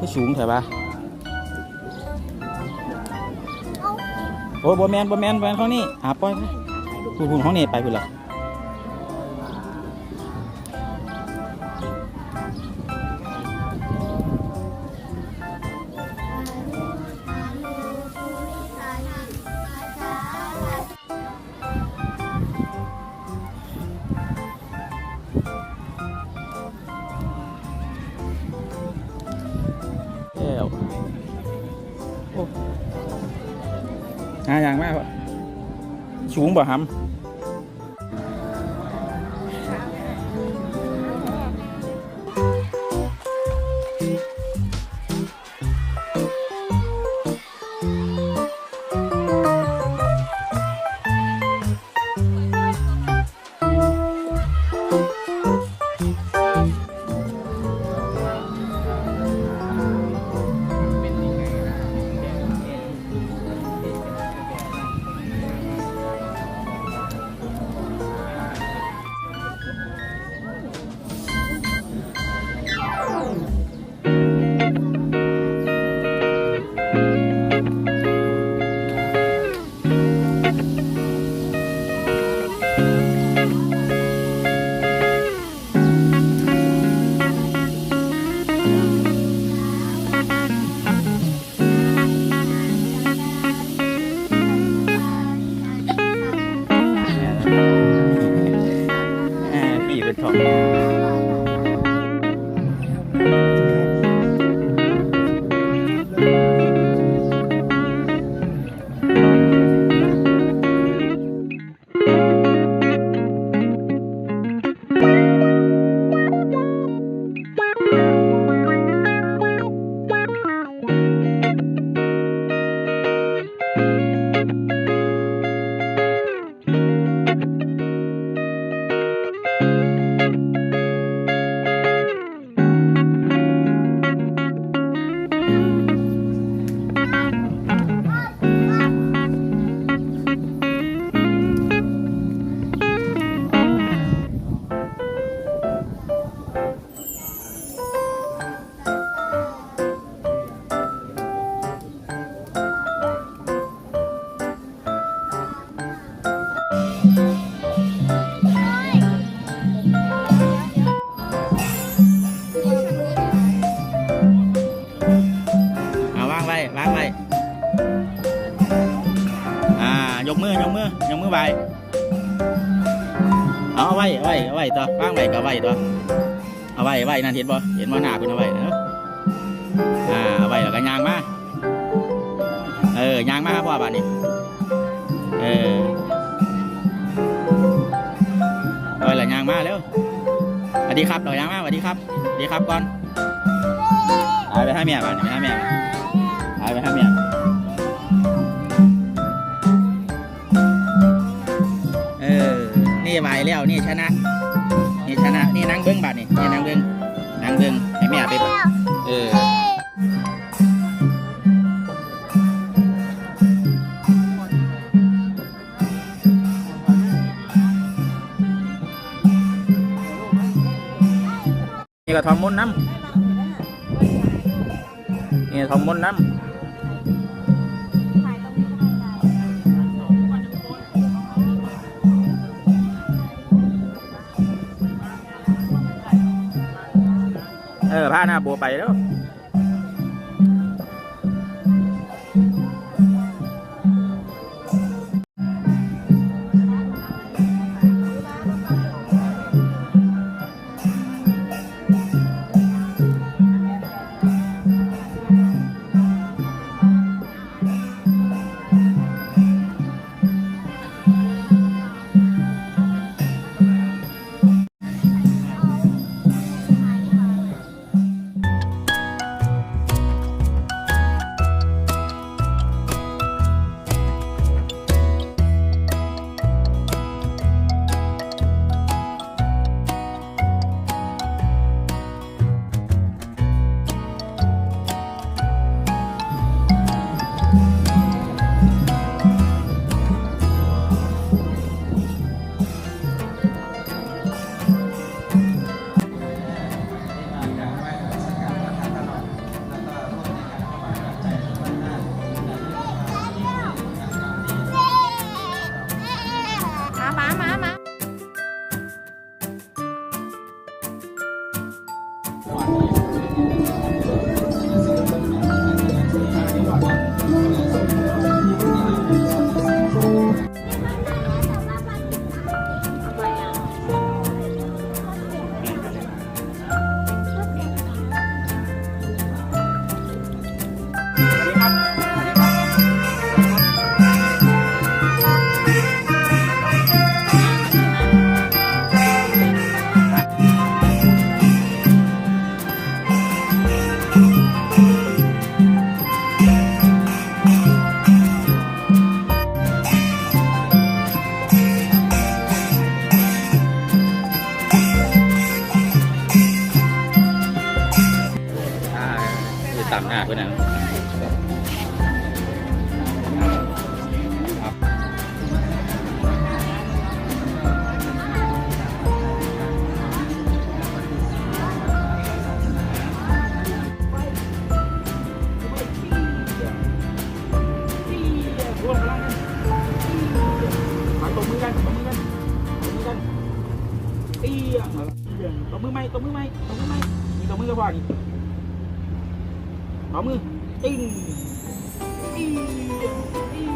คือสูงแถวะโอ้ยบ่แมนบ่แมนบ่แมนเขานี่อ่าปล่อยไปพูดพูดเขานี่ไปพูดละเาอย่างมากสูงบ่หำ ยกมือยกมือยกมือไว้เอาเอาไว้เอาไว้เอาไว้ตัววางไว้ก็ไว้ตัวเอาไว้ไว้นั่นเห็นบ่เห็นว่าหน้าเพิ่นเอาไว้เนาะอ่าเอาไว้แล้วก็ยางมาเออยางมาครับพ่อบ้านนี้เออเอาไว้แล้วยางมาเร็วสวัสดีครับเรายางมาสวัสดีครับสวัสดีครับก่อนเอาไปให้เมียบ้านไปให้เมียเอาไปให้เมี ไหวแล้วนี่ชนะ นี่ชนะนี่นั่งเบิ้งบัดนี่นี่นั่งเบิ้งนั่งเบิ้งให้แม่ไปบัดเออนี่ก็ทอมมุนน้ำนี่ทอมมุนน้ำ เออผ้าหน้าบัวไปแล้ว đóng đi in in in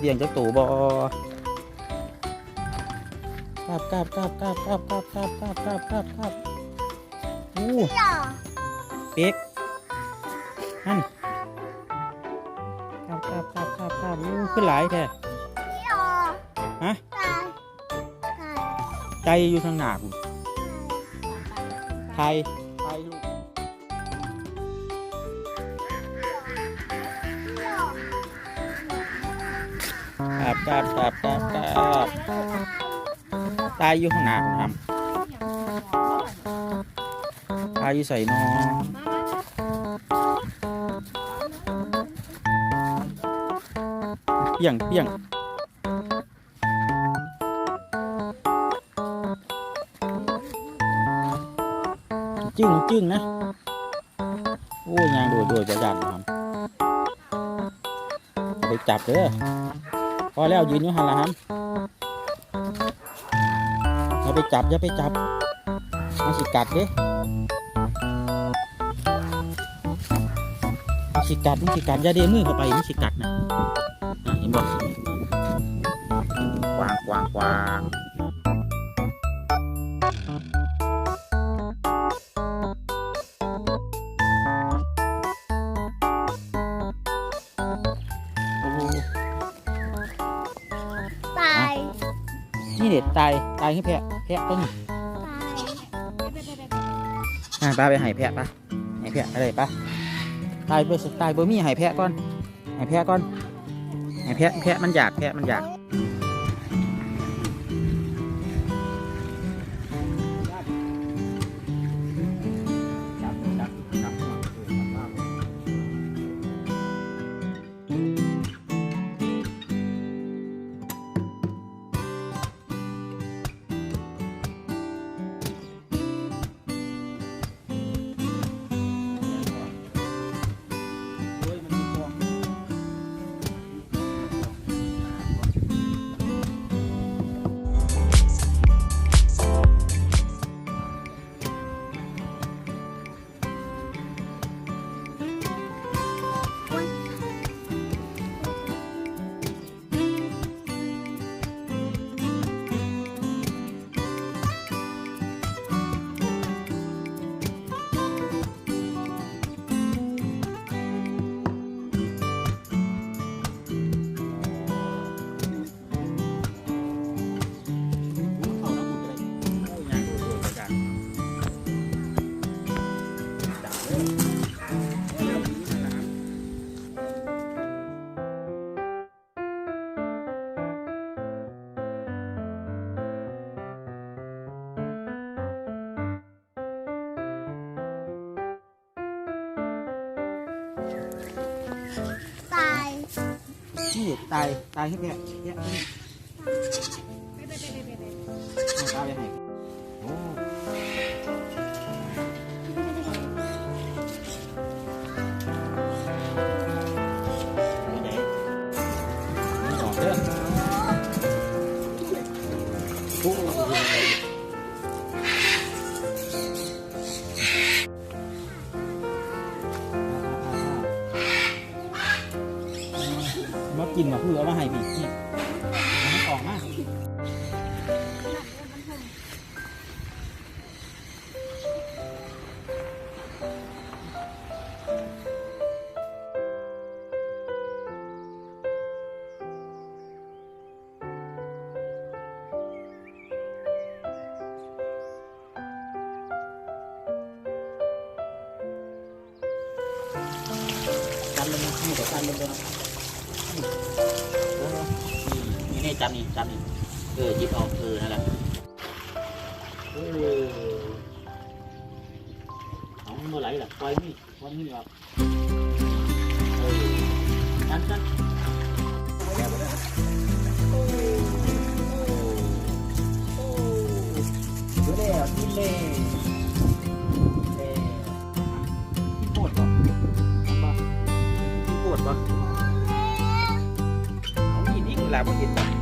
เลี้ยงเจ้าตู่บอกราบกราบกราบกราบกราบกราบกราบกราบกราบกราบกราบอู้เป็กฮั่นกราบกราบกราบกราบกราบอู้ขึ้นหลายแท้ฮะใจอยู่ทางหน้าคุณไทยาบกราบกราบกราบกราบตายอยู่ข้างหน้าคุณทำตายอยู่ใส่นอนเปียงเปียงจึ้งจึ้งนะ โอ้ยยางโดดโดดประยันครับไปจับเด้อ อแล้วยืนอยู่หันละฮัมอย่าไปจับอย่าไปจับมันสิกัดเด้มันสิกัดมันสิกัดอย่าเดมือเข้าไปมันสิกัดนะอะเห็นบอกกวางกวางกวาง นี่เด็ดตายตายขึ้นแพะแพะต้นตายอ่าป้าไปให้แพะปะให้แพะอะไรปะตายเบอร์ตายเบอร์มี่ให้แพะก่อนให้แพะก่อนให้แพะแพะมันอยากแพะมันอยาก ตายนี่ตายตายให้แก่แก่นี่เอาตายไปให้โอ้นี่เด้ออกเด้อโอ้ กินมาคือเอามาให้พี่นี่เอามันออกมาจันลงมานเดียวจันลงเล จันนี่จันนี่เออยิบเอาเออนั่นแหละเออเอาเมื่อไหร่ล่ะปล่อยนี่ปล่อยนี่ออกเออจันจันโอ้โอ้โอ้เดี๋ยวนี่เล่เล่ที่ปวดเหรอปวดปะเอาอีนี่คือลาบ่เห็นปะ